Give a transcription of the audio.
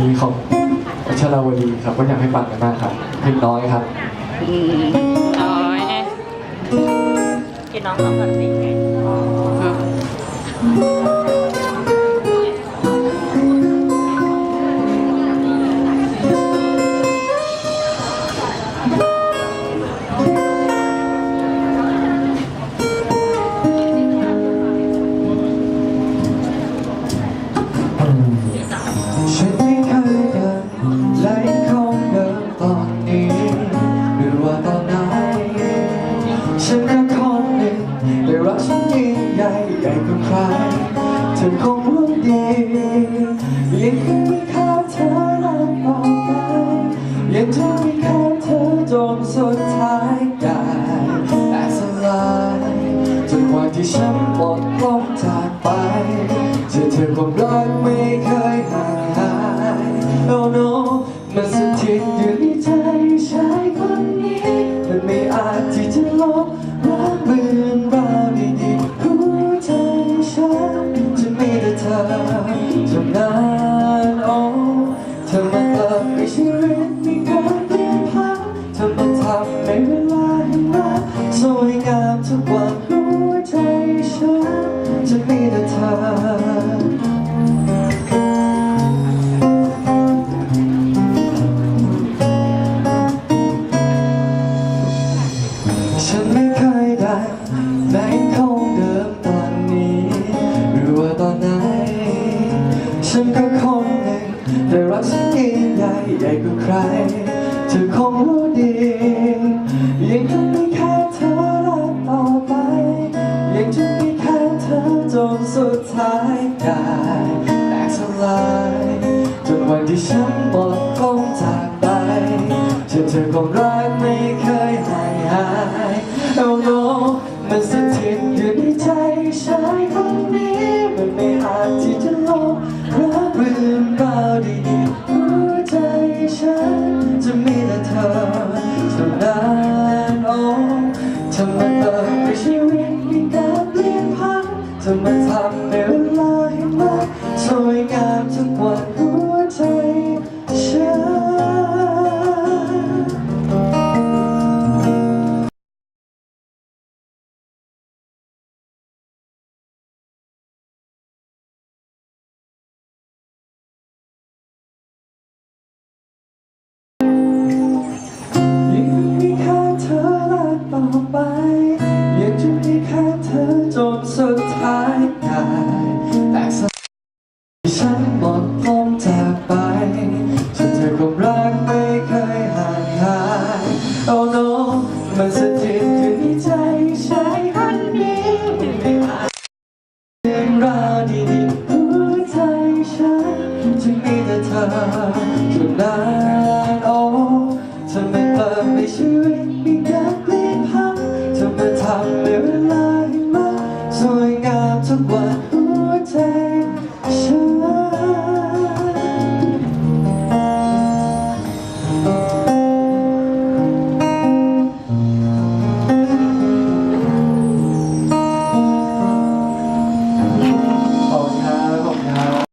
นี้ของวัชราวดีครับก็อยากให้ฟังกันมากครับเพลงน้อยครับ น้อยกินน้องเขาก่อนสิไง องรู้ดียังคงมีค่าเธอและต่อไปยังจะมีค่าเธอจนสุดท้ายกายแต่สลายจนกวันที่ฉันหมดลมจากไปเจอเธอความรักไม่เคยห่างหาย Oh no มันสถิตอยู่ ได้แม้คงเดิมตอนนี้ หรือว่าตอนไหน ฉันก็คนหนึ่งได้รักฉันยิ่งใหญ่ใหญ่กว่าใคร เธอคงรู้ดียังคงมีแค่เธอและต่อไป ยังจะมีแค่เธอจนสุดท้ายกายแตกสลายจนวันที่ฉันหมดลมจากไปเธอเธอคงรักไม่เคยหายหาย ธอมาเติมในชีวิตมีการเปลี่ยนผันเธอมาทำให้ สุดท้ายกายแตกสลายฉันหมดลมจากไปฉันเธอความรักไม่เคยห่างหาย Oh no มันสถิตอยู่ในใจใชายคนนี้ไม่อาจเรื่องราวดีๆหัวใจฉันจะมีแต่เธอเท่านั้นโอ้เธอไม่เติมให้ชีวิตมีการเปลี่ยนผันเธอมาทำให้เว amar